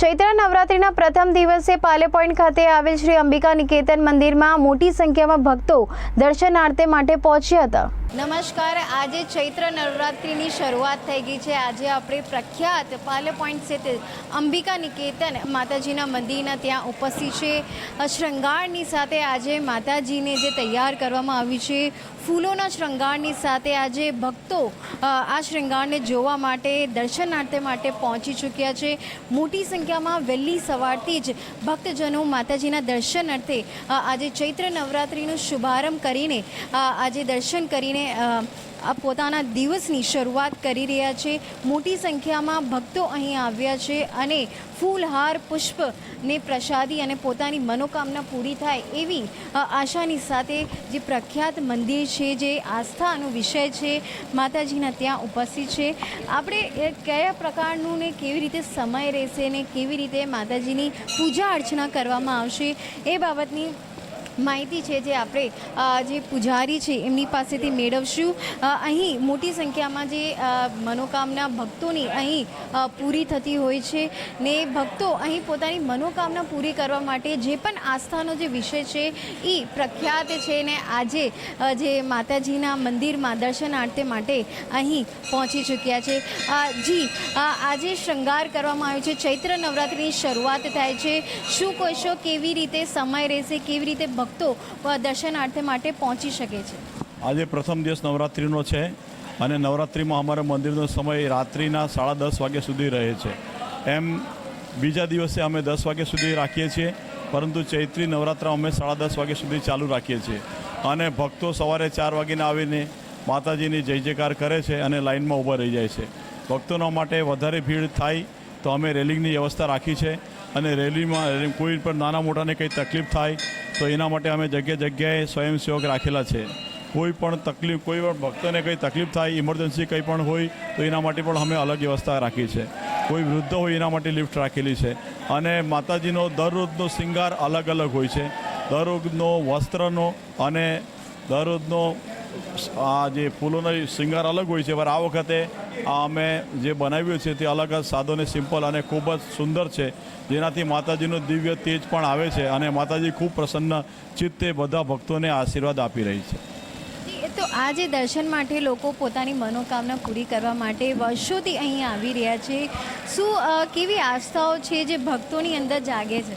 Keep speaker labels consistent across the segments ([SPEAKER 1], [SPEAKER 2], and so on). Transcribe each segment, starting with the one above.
[SPEAKER 1] ચૈત્ર નવરાત્રિના પ્રથમ દિવસે પાલે પોઈન્ટ ખાતે આવેલ શ્રી અંબિકા નિકેતન મંદિરમાં મોટી સંખ્યામાં ભક્તો દર્શનાર્થે માટે પહોંચ્યા હતા. નમસ્કાર. આજે ચૈત્ર નવરાત્રિની શરૂઆત થઈ ગઈ છે. આજે આપણે પ્રખ્યાત પાલે પોઈન્ટ સ્થિત અંબિકા નિકેતન માતાજીના મંદિરના ત્યાં ઉપસ્થિત છે. શૃંગારની સાથે આજે માતાજીને જે તૈયાર કરવામાં આવી છે, ફૂલોના શૃંગારની સાથે આજે ભક્તો આ શૃંગારને જોવા માટે, દર્શનાર્થે માટે પહોંચી ચૂક્યા છે. મોટી સંખ્યામાં વહેલી સવારથી જ ભક્તજનો માતાજીના દર્શન અર્થે આજે ચૈત્ર નવરાત્રિનો શુભારંભ કરીને આજે દર્શન કરીને આ પોતાના દિવસની શરૂઆત કરી રહ્યા છે. મોટી સંખ્યામાં ભક્તો અહીં આવ્યા છે અને ફૂલહાર, પુષ્પને પ્રસાદી અને પોતાની મનોકામના પૂરી થાય એવી આશાની સાથે જે પ્રખ્યાત મંદિર છે, જે આસ્થાનો વિષય છે, માતાજીના ત્યાં ઉપસ્થિત છે. આપણે કયા પ્રકારનું ને કેવી રીતે સમય રહેશે ને કેવી રીતે માતાજીની પૂજા અર્ચના કરવામાં આવશે એ બાબતની માહિતી છે જે આપણે જે પૂજારી છે એમની પાસેથી મેળવશું. અહીં મોટી સંખ્યામાં જે મનોકામના ભક્તોની અહીં પૂરી થતી હોય છે ને ભક્તો અહીં પોતાની મનોકામના પૂરી કરવા માટે જે પણ આસ્થાનો જે વિષય છે એ પ્રખ્યાત છે ને આજે જે માતાજીના મંદિરમાં દર્શનાર્થે માટે અહીં પહોંચી ચૂક્યા છે. જી આજે શૃંગાર કરવામાં આવ્યો છે. ચૈત્ર નવરાત્રિની શરૂઆત થાય છે. શું કહેશો? કેવી રીતે સમય રહેશે? કેવી રીતે ભક્તો દર્શનાર્થે માટે પહોંચી શકે છે.
[SPEAKER 2] આજે પ્રથમ દિવસ નવરાત્રિનો છે અને નવરાત્રિમાં અમારા મંદિરનો સમય રાત્રિના સાડા દસ વાગ્યા સુધી રહે છે. એમ બીજા દિવસે અમે દસ વાગ્યા સુધી રાખીએ છીએ, પરંતુ ચૈત્રી નવરાત્રા અમે સાડા દસ વાગ્યા સુધી ચાલુ રાખીએ છીએ. અને ભક્તો સવારે ચાર વાગીને આવીને માતાજીની જય જયકાર કરે છે અને લાઇનમાં ઊભા રહી જાય છે. ભક્તોના માટે વધારે ભીડ થાય તો અમે રેલિંગની વ્યવસ્થા રાખી છે. અને રેલીમાં કોઈ પણ નાના મોટાને કંઈ તકલીફ થાય, તો એના માટે અમે જગ્યાએ જગ્યાએ સ્વયંસેવક રાખેલા છે. કોઈ પણ તકલીફ, કોઈ પણ ભક્તને કંઈ તકલીફ થાય ઇમરજન્સી કંઈ પણ હોય, તો એના માટે પણ અમે અલગ વ્યવસ્થા રાખી છે. કોઈ વૃદ્ધ હોય એના માટે લિફ્ટ રાખેલી છે. અને માતાજીનો દરરોજનો શૃંગાર અલગ અલગ હોય છે. દરરોજનો વસ્ત્રનો અને દરરોજનો જે ફૂલોનો શિંગાર અલગ હોય છે પણ આ વખતે આ અમે જે બનાવ્યું છે તે અલગ જ સાદો ને સિમ્પલ અને ખૂબ જ સુંદર છે. જેનાથી માતાજીનું દિવ્ય તેજ પણ આવે છે અને માતાજી ખૂબ પ્રસન્ન ચિત્તે બધા ભક્તોને આશીર્વાદ આપી રહી છે.
[SPEAKER 1] તો આ જે દર્શન માટે લોકો પોતાની મનોકામના પૂરી કરવા માટે વર્ષોથી અહીં આવી રહ્યા છે. શું કેવી આસ્થાઓ છે જે ભક્તોની અંદર જાગે છે?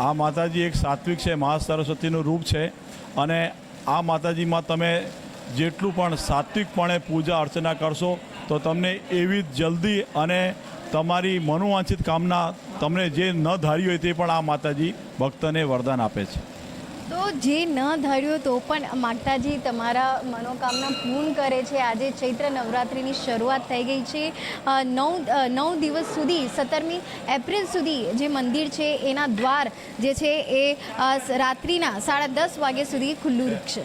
[SPEAKER 2] આ માતાજી એક સાત્વિક છે મહા સરસ્વતીનું રૂપ છે અને આ માતાજીમાં તમે જેટલું પણ સાત્વિકપણે પૂજા અર્ચના કરશો, તો તમને એવી જલ્દી અને તમારી મનોવાંછિત કામના તમને જે ન ધારી હોય તે પણ આ માતાજી ભક્તને વરદાન આપે છે.
[SPEAKER 1] તો જે ન ધાર્યું તો પણ માતાજી તમારા મનોકામના પૂર્ણ કરે છે. આજે ચૈત્ર નવરાત્રિની શરૂઆત થઈ ગઈ છે. નવ નવ દિવસ સુધી, સત્તરમી એપ્રિલ સુધી જે મંદિર છે, એના દ્વાર જે છે, એ રાત્રિના સાડા દસ વાગ્યા સુધી ખુલ્લું રહેશે